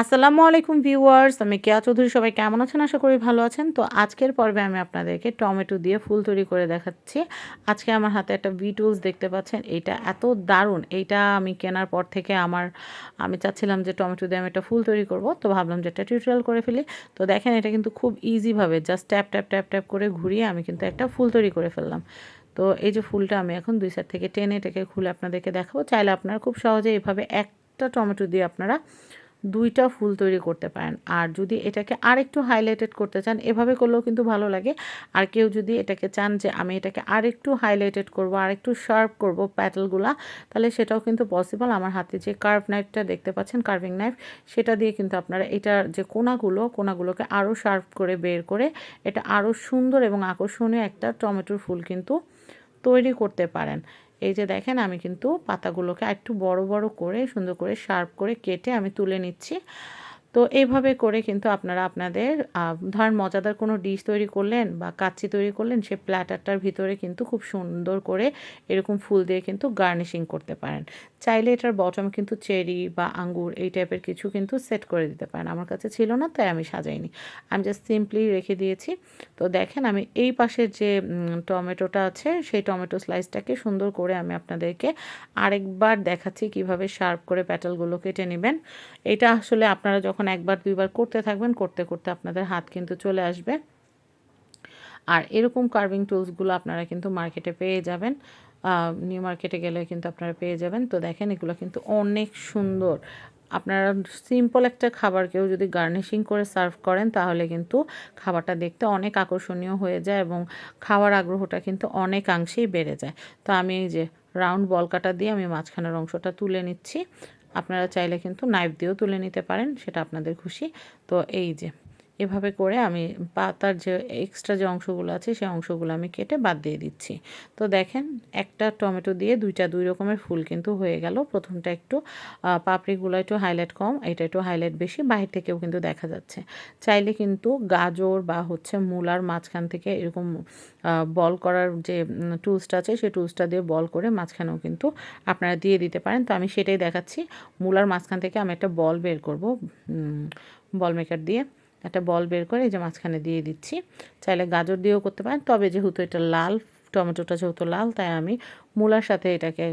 আসসালামু আলাইকুম ভিউয়ার্স, আমি কেয়া চৌধুরী, সবাই কেমন আছেন? আশা করি ভালো আছেন। তো আজকের পর্বে আমি আপনাদেরকে টমেটো দিয়ে ফুল তৈরি করে দেখাচ্ছি। আজকে আমার হাতে একটা বিটুলস দেখতে পাচ্ছেন এইটা এত দারুণ। এইটা আমি কেনার পর থেকে আমার, আমি চাচ্ছিলাম যে টমেটো দিয়ে আমি একটা ফুল তৈরি করব, তো ভাবলাম যে একটা টিউটোরিয়াল করে ফেলি। তো দেখেন, এটা কিন্তু খুব ইজিভাবে just tap tap tap tap করে ঘুরিয়ে আমি কিন্তু একটা ফুল তৈরি করে ফেললাম। তো এই যে ফুলটা আমি এখন দুই সাইড থেকে টেনে এটাকে খুলে আপনাদেরকে দেখাবো। চাইলে আপনারা খুব সহজে এভাবে একটা টমেটো দিয়ে আপনারা দুইটা ফুল তৈরি করতে পারেন। আর যদি এটাকে আরেকটু হাইলাইটেড করতে চান, এভাবে করলেও কিন্তু ভালো লাগে। আর কেউ যদি এটাকে চান যে আমি এটাকে আরেকটু হাইলাইটেড করব, আরেকটু শার্প করব প্যাটেলগুলা তাহলে সেটাও কিন্তু পসিবল আমার হাতে যে কার্ভ নাইফটা দেখতে পাচ্ছেন কার্ভিং নাইফ সেটা দিয়ে কিন্তু আপনারা এটার যে কোনাগুলো, কোনাগুলোকে আরও শার্প করে বের করে, এটা আরও সুন্দর এবং আকর্ষণীয় একটা টমেটোর ফুল কিন্তু তৈরি করতে পারেন। এই যে দেখেন, আমি কিন্তু পাতাগুলোকে একটু বড় বড় করে সুন্দর করে শার্প করে কেটে আমি তুলে নিচ্ছি। তো এইভাবে করে কিন্তু আপনারা আপনাদের ধরেন মজাদার কোনো ডিশ তৈরি করলেন বা কাচ্চি তৈরি করলেন, সে প্ল্যাটারটার ভিতরে কিন্তু খুব সুন্দর করে এরকম ফুল দিয়ে কিন্তু গার্নিশিং করতে পারেন। চাইলে এটার বটম কিন্তু চেরি বা আঙ্গুর এই টাইপের কিছু কিন্তু সেট করে দিতে পারেন। আমার কাছে ছিল না, তাই আমি সাজাইনি। আমি জাস্ট সিম্পলি রেখে দিয়েছি। তো দেখেন আমি এই পাশের যে টমেটোটা আছে, সেই টমেটো স্লাইসটাকে সুন্দর করে আমি আপনাদেরকে আরেকবার দেখাচ্ছি কীভাবে শার্প করে প্যাটেলগুলো কেটে নেবেন। এটা আসলে আপনারা যখন একবার, দুইবার করতে থাকবেন, করতে করতে আপনাদের হাত কিন্তু চলে আসবে। আর এরকম কার্ভিং টুলসগুলো আপনারা কিন্তু মার্কেটে পেয়ে যাবেন। নিউ মার্কেটে গেলে কিন্তু আপনারা পেয়ে যাবেন। তো দেখেন, এগুলো কিন্তু অনেক সুন্দর। আপনারা সিম্পল একটা খাবারকেও যদি গার্নিশিং করে সার্ভ করেন, তাহলে কিন্তু খাবারটা দেখতে অনেক আকর্ষণীয় হয়ে যায় এবং খাওয়ার আগ্রহটা কিন্তু অনেকাংশেই বেড়ে যায়। তো আমি এই যে রাউন্ড বল কাটা দিয়ে আমি মাঝখানের অংশটা তুলে নিচ্ছি। আপনারা চাইলে কিন্তু নাইফ দিয়েও তুলে নিতে পারেন সেটা আপনাদের খুশি। তো এই যে এভাবে করে আমি পাতার যে এক্সট্রা যে অংশগুলো আছে সেই অংশগুলো আমি কেটে বাদ দিয়ে দিচ্ছি। তো দেখেন, একটা টমেটো দিয়ে দুইটা দুই রকমের ফুল কিন্তু হয়ে গেল। প্রথমটা একটু পাপড়িগুলো একটু হাইলাইট কম, এটা একটু হাইলাইট বেশি, বাহির থেকেও কিন্তু দেখা যাচ্ছে। চাইলে কিন্তু গাজর বা হচ্ছে মূলার মাঝখান থেকে এরকম বল করার যে টুলসটা আছে সেই টুলসটা দিয়ে বল করে মাঝখানেও কিন্তু আপনারা দিয়ে দিতে পারেন। তো আমি সেটাই দেখাচ্ছি। মূলার মাঝখান থেকে আমি একটা বল বের করব বল মেকার দিয়ে। একটা বল বের করে এই যে মাঝখানে দিয়ে দিচ্ছি। চাইলে গাজর দিয়েও করতে পারেন। তবে যেহেতু এটা লাল, টমেটোটা যেহেতু লাল, তাই আমি মূলার সাথে এটাকে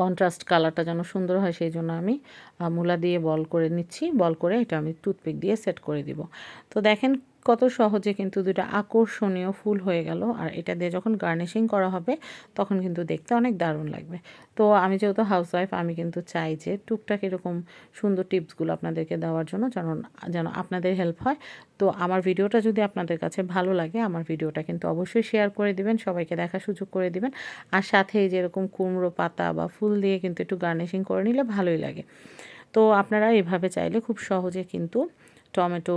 কন্ট্রাস্ট কালারটা যেন সুন্দর হয়, সেই জন্য আমি মূলা দিয়ে বল করে নিচ্ছি। বল করে এটা আমি টুথপিক দিয়ে সেট করে দিব। তো দেখেন কত সহজে কিন্তু দুটা আকর্ষণীয় ফুল হয়ে গেল। আর এটা দিয়ে যখন গার্নিশিং করা হবে, তখন কিন্তু দেখতে অনেক দারুণ লাগবে। তো আমি যেহেতু হাউসওয়াইফ আমি কিন্তু চাই যে টুকটাক এরকম সুন্দর টিপসগুলো আপনাদেরকে দেওয়ার জন্য যেন যেন আপনাদের হেল্প হয়। তো আমার ভিডিওটা যদি আপনাদের কাছে ভালো লাগে, আমার ভিডিওটা কিন্তু অবশ্যই শেয়ার করে দিবেন, সবাইকে দেখার সুযোগ করে দিবেন। আর সাথে যেরকম কুমড়ো পাতা বা ফুল দিয়ে কিন্তু একটু গার্নিশিং করে নিলে ভালোই লাগে। তো আপনারা এভাবে চাইলে খুব সহজে কিন্তু টমেটো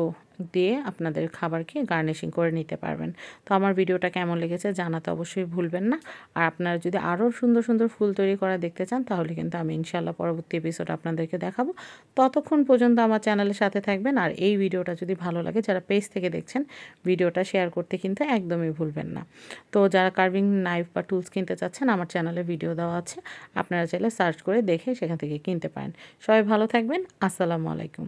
দিয়ে আপনাদের খাবারকে গার্নিশিং করে নিতে পারবেন। তো আমার ভিডিওটা কেমন লেগেছে জানাতে অবশ্যই ভুলবেন না। আর আপনারা যদি আরও সুন্দর সুন্দর ফুল তৈরি করা দেখতে চান, তাহলে কিন্তু আমি ইনশাল্লাহ পরবর্তী এপিসোড আপনাদেরকে দেখাবো। ততক্ষণ পর্যন্ত আমার চ্যানেলের সাথে থাকবেন। আর এই ভিডিওটা যদি ভালো লাগে, যারা পেজ থেকে দেখছেন, ভিডিওটা শেয়ার করতে কিন্তু একদমই ভুলবেন না। তো যারা কার্ভিং নাইফ বা টুলস কিনতে চাচ্ছেন, আমার চ্যানেলে ভিডিও দেওয়া আছে। আপনারা চাইলে সার্চ করে দেখে সেখান থেকে কিনতে পারেন। সবাই ভালো থাকবেন। আসসালামু আলাইকুম।